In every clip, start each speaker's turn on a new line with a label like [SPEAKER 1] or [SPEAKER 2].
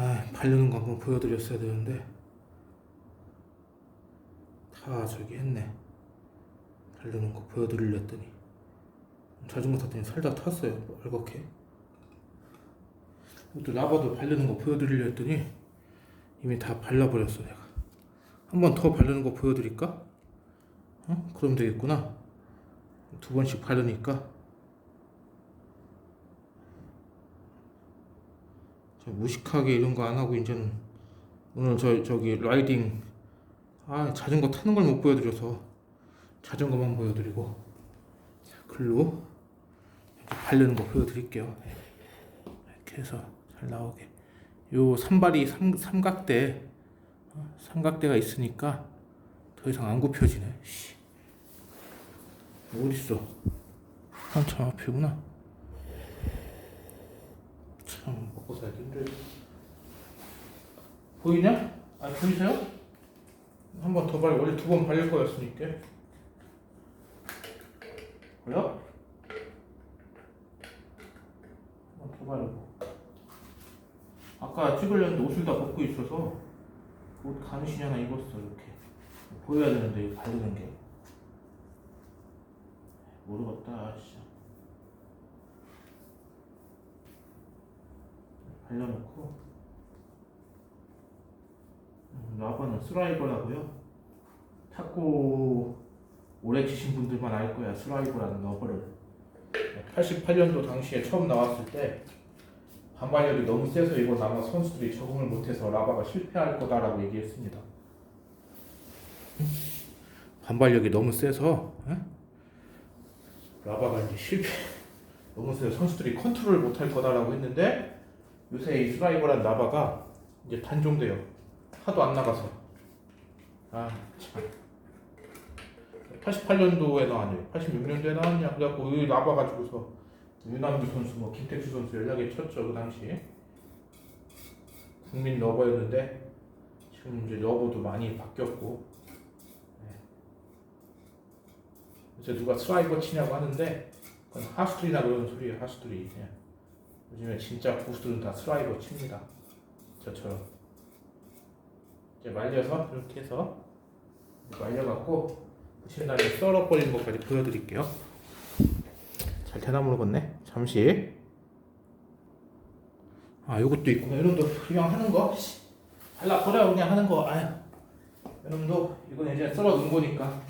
[SPEAKER 1] 아, 바르는 거 한번 보여드렸어야 되는데 다 저기 했네. 바르는 거 보여드리려더니 자전거 탔더니 살다 탔어요. 빨갛게. 또 라바도 바르는 거 보여드리려 했더니 이미 다 발라버렸어 내가. 한 번 더 바르는 거 보여드릴까? 어? 그럼 되겠구나. 두 번씩 바르니까 무식하게 이런 거 안 하고 이제는 오늘 저 저기 라이딩 아 자전거 타는 걸 못 보여드려서 자전거만 보여드리고 자, 글로 바르는 거 보여드릴게요. 네. 이렇게 해서 잘 나오게 요 산발이 삼, 삼각대 어, 삼각대가 있으니까 더 이상 안 굽혀지네. 씨. 어딨어? 한참 앞이구나. 참 먹고 살기 힘들다. 보이냐? 아 보이세요? 한 번 더 발려. 원래 두 번 발릴 거였으니까. 보여? 한번더 바르고. 아까 찍으려는데 옷을 다 벗고 있어서 옷 가느신이 하나 입었어 이렇게. 보여야 되는데 바르는 게. 모르겠다 씨. 발라놓고 음, 라바는 스라이버라고요? 탁구 오래 치신 분들만 알 거야 스라이버라는 러버를. 88년도 당시에 처음 나왔을 때 반발력이 너무 세서 이건 아마 선수들이 적응을 못해서 라바가 실패할 거다라고 얘기했습니다. 반발력이 너무 세서 에? 라바가 이제 실패 너무 세서 선수들이 컨트롤을 못할 거다라고 했는데 요새 이 스라이버란 라바가 이제 단종돼요. 하도 안 나가서. 아 참. 88년도에 나왔냐? 86년도에 나왔냐? 그래갖고 이 라바 가지고서 유남주 선수 뭐 김택수 선수 연락이 쳤죠 그 당시에 국민 러버였는데 지금 이제 러버도 많이 바뀌었고. 네. 요새 누가 스라이버 치냐고 하는데 그건 하수들이나 그러는 소리예요 하수들이. 그냥 요즘에 진짜 고수들은 다 스라이버 칩니다. 저처럼. 이제 말려서 이렇게 해서 말려갖고 붙인 다음에 썰어 버리는 것까지 보여드릴게요. 잘 되나 모르겠네. 잠시. 아 요것도 있구나. 이놈도 그냥 하는 거? 씨, 발라 버려 그냥 하는 거. 아유 이놈도 이건 이제 썰어 놓은 거니까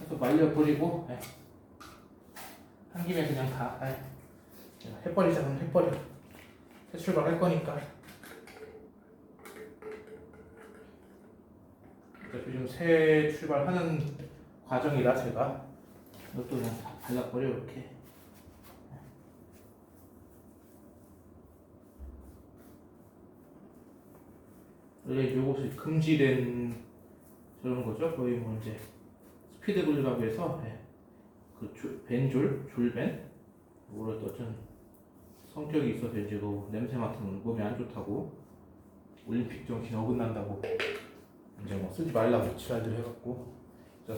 [SPEAKER 1] 해서 말려 버리고 예. 한 김에 그냥 다 예. 해버리자 그럼 해버려. 새 출발할 거니까. 어차피 지금 새 출발하는 과정이라 제가. 이것도 그냥 다 발라버려 이렇게. 원래 요것이 금지된 저런 거죠? 거의 뭐 이제 스피드블루라고 해서 예. 그 줄- 벤 줄 줄벤? 뭐라 어쩐 성격이 있어서 이제 그 냄새 맡으면 몸에 안 좋다고 올림픽 정신 어긋난다고 이제 뭐 쓰지 말라고 지랄들 해갖고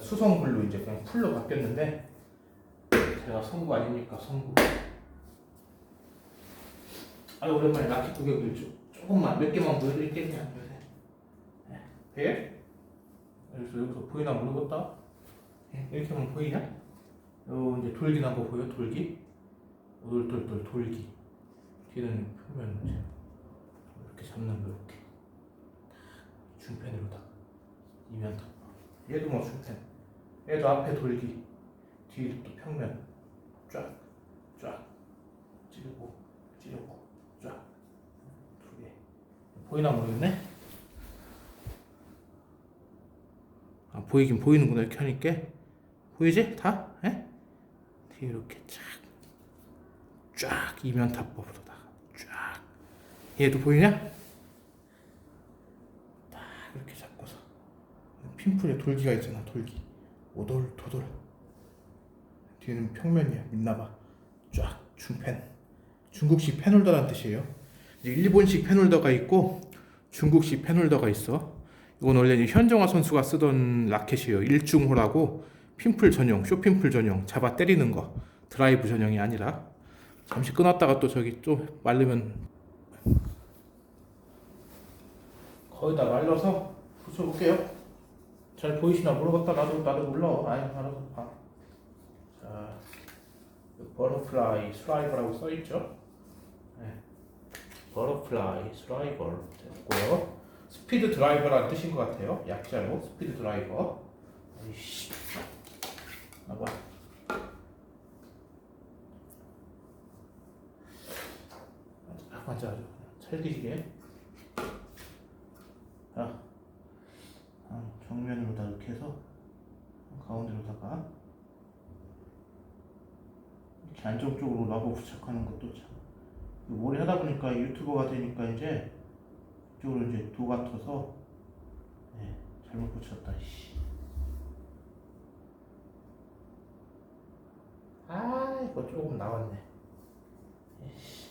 [SPEAKER 1] 수성불로 이제 그냥 풀로 바뀌었는데 제가 성구 아닙니까? 성구 아 오랜만에 라켓 구경을 좀 조금만 몇 개만 보여드릴게요. 그냥 요새 네. 돼? 여기서 여기서 보이나 모르겠다? 예, 이렇게 하면 보이냐? 요 이제 돌기 난거 보여? 돌기? 돌돌돌 돌기 뒤는 표면 이렇게 잡는 거 이렇게. 중펜으로 다 이면 다 얘도 뭐 중펜. 얘도 앞에 돌기. 뒤도 또 평면. 쫙 쫙. 찌르고 찌르고 쫙 두 개. 보이나 모르겠네? 아 보이긴 보이는구나 이렇게 하니까. 보이지? 다? 에? 뒤에 이렇게 쫙. 쫙 이면 탑법으로 다쫙 얘도 보이냐? 딱 이렇게 잡고서 핀풀에 돌기가 있잖아 돌기. 오돌 도돌. 뒤에는 평면이야 민나봐. 쫙 중펜 중국식 펜홀더란 뜻이에요. 일본식 펜홀더가 있고 중국식 펜홀더가 있어. 이건 원래 현정화 선수가 쓰던 라켓이에요. 일중호라고 핀풀 전용 쇼핀풀 전용 잡아 때리는 거. 드라이브 전용이 아니라. 잠시 끊었다가 또 저기 좀 말르면 거의 다 말려서 붙여볼게요. 잘 보이시나 모르겠다. 나도 나도 몰라. 아니 알아서 봐. 자, 버터플라이 스라이버라고 써 있죠. 네. 버터플라이 스라이버 됐고요. 스피드 드라이버라는 뜻인 것 같아요. 약자로 스피드 드라이버. 아이씨. 봐봐. 아, 맞아. 찰기시게. 자, 아, 정면으로다 이렇게 해서 가운데로다가 이렇게 안정적으로 라버 부착하는 것도 참 오래 하다 보니까 유튜버가 되니까 이제 이쪽으로 이제 도 같아서 네, 잘못 붙였다. 씨. 아 이거 조금 나왔네. 에이씨.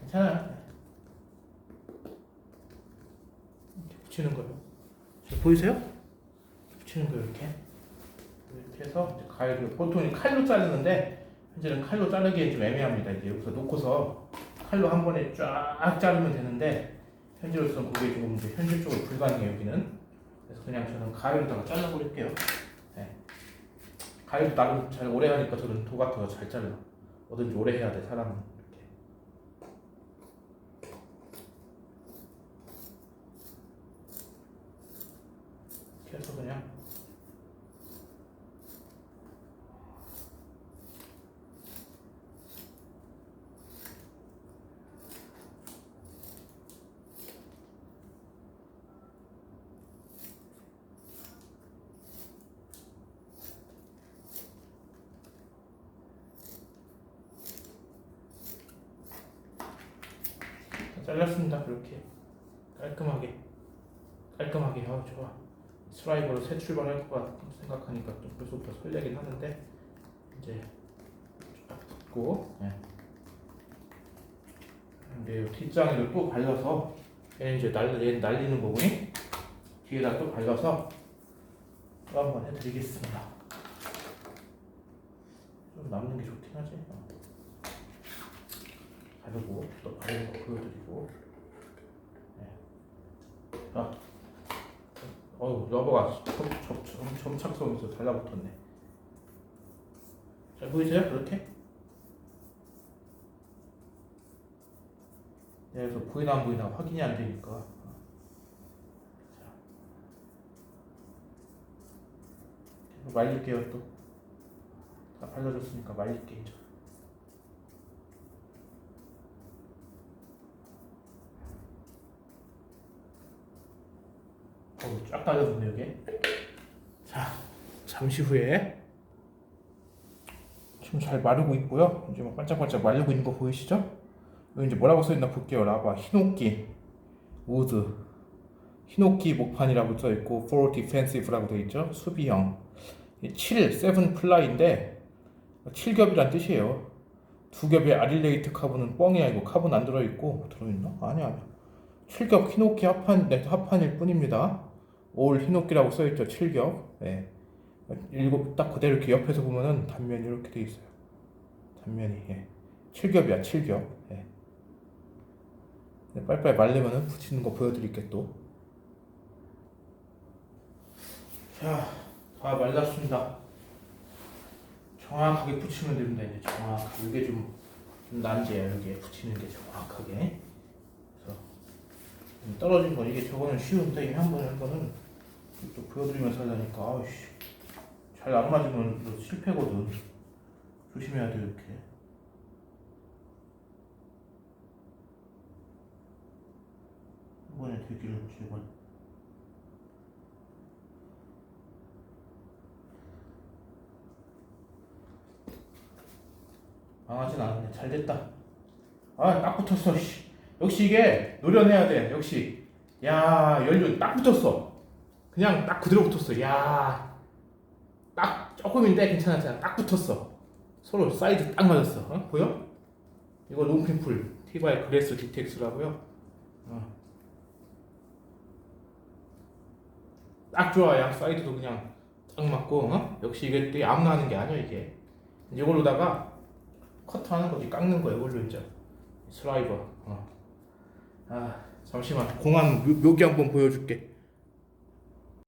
[SPEAKER 1] 괜찮아. 붙이는 거요. 잘 보이세요? 붙이는 거 이렇게 해서 가위로 보통 칼로 자르는데 현재는 칼로 자르기엔 좀 애매합니다. 이제 여기서 놓고서 칼로 한 번에 쫙 자르면 되는데 현재로서는 그게 조금 현실적으로 불가능해요 여기는. 그래서 그냥 저는 가위로다가 잘라버릴게요. 네. 가위도 나름 잘 오래 하니까 저는 도 같아서 잘 잘라. 뭐든지 오래 해야 돼 사람은 이렇게. 해서 그냥 잘랐습니다. 그렇게. 깔끔하게. 깔끔하게. 아 좋아. 스라이버로 새 출발할 것같 생각하니까 또 벌써부터 설레긴 하는데 이제 딱 붙고 네. 근데 뒷장에도 또 발라서 얘는 이제 날, 얘 날리는 부분이 뒤에다 또 발라서 또 한번 해드리겠습니다. 좀 남는 게 좋긴 하지. 어. 바르고 또 바르는 거 보여드리고. 네. 아, 어우 러버가 점착성에서 달라붙었네. 잘 보이세요? 그렇게? 네, 그래서 보이나 안 보이나 확인이 안 되니까. 말릴게요 또. 다 발라줬으니까 말릴게 이제 어우, 쫙 달려붙네 여기. 자, 잠시 후에 지금 잘 마르고 있고요. 이제 막 반짝반짝 말리고 있는 거 보이시죠? 여기 이제 뭐라고 써있나 볼게요. 라바 히노키 우드 히노키 목판이라고 써 있고 for defensive라고 돼 있죠. 수비형 7, 7 플라이인데 7겹이란 뜻이에요. 두 겹의 아릴레이트 카본은 뻥이 아니고 카본 안 들어있고 들어있나? 아니야 아니야. 7겹 히노키 합판 네, 합판일 뿐입니다. 올 히노키라고 써있죠. 7겹. 네. 일곱 딱 그대로 이렇게 옆에서 보면은 단면이 이렇게 돼 있어요. 단면이 예. 7겹이야 7겹. 예. 네, 빨리빨리 말리면은 붙이는 거 보여드릴게 또. 자, 다 말랐습니다. 정확하게 붙이면 됩니다. 이제 정확하게 이게 좀, 좀 난제야 여기에 붙이는 게 정확하게. 떨어진 거 이게 저거는 쉬운데 이한 번에 한 거는 또 보여드리면서 하려니까 아우씨 잘 안 맞으면 너 실패거든. 조심해야 돼 이렇게. 이번에 되기를 제발. 망하진 않았네. 잘 됐다. 아, 딱 붙었어. 씨. 역시 이게 노련해야 돼. 역시. 야, 연료 딱 붙었어. 그냥 딱 그대로 붙었어. 야, 딱 조금인데 괜찮았잖아. 딱 붙었어. 서로 사이즈 딱 맞았어. 어? 보여? 이거 롱핀풀 티바의 그레스 디텍스라고요. 어. 딱 좋아. 양 사이드도 그냥 딱 맞고. 어? 역시 이게 또 아무나 하는 게 아니야 이게. 이걸로다가 커트하는 거지 깎는 거야 이걸로 이제 슬라이버. 어. 아, 잠시만 공항 묘- 묘기 한번 보여줄게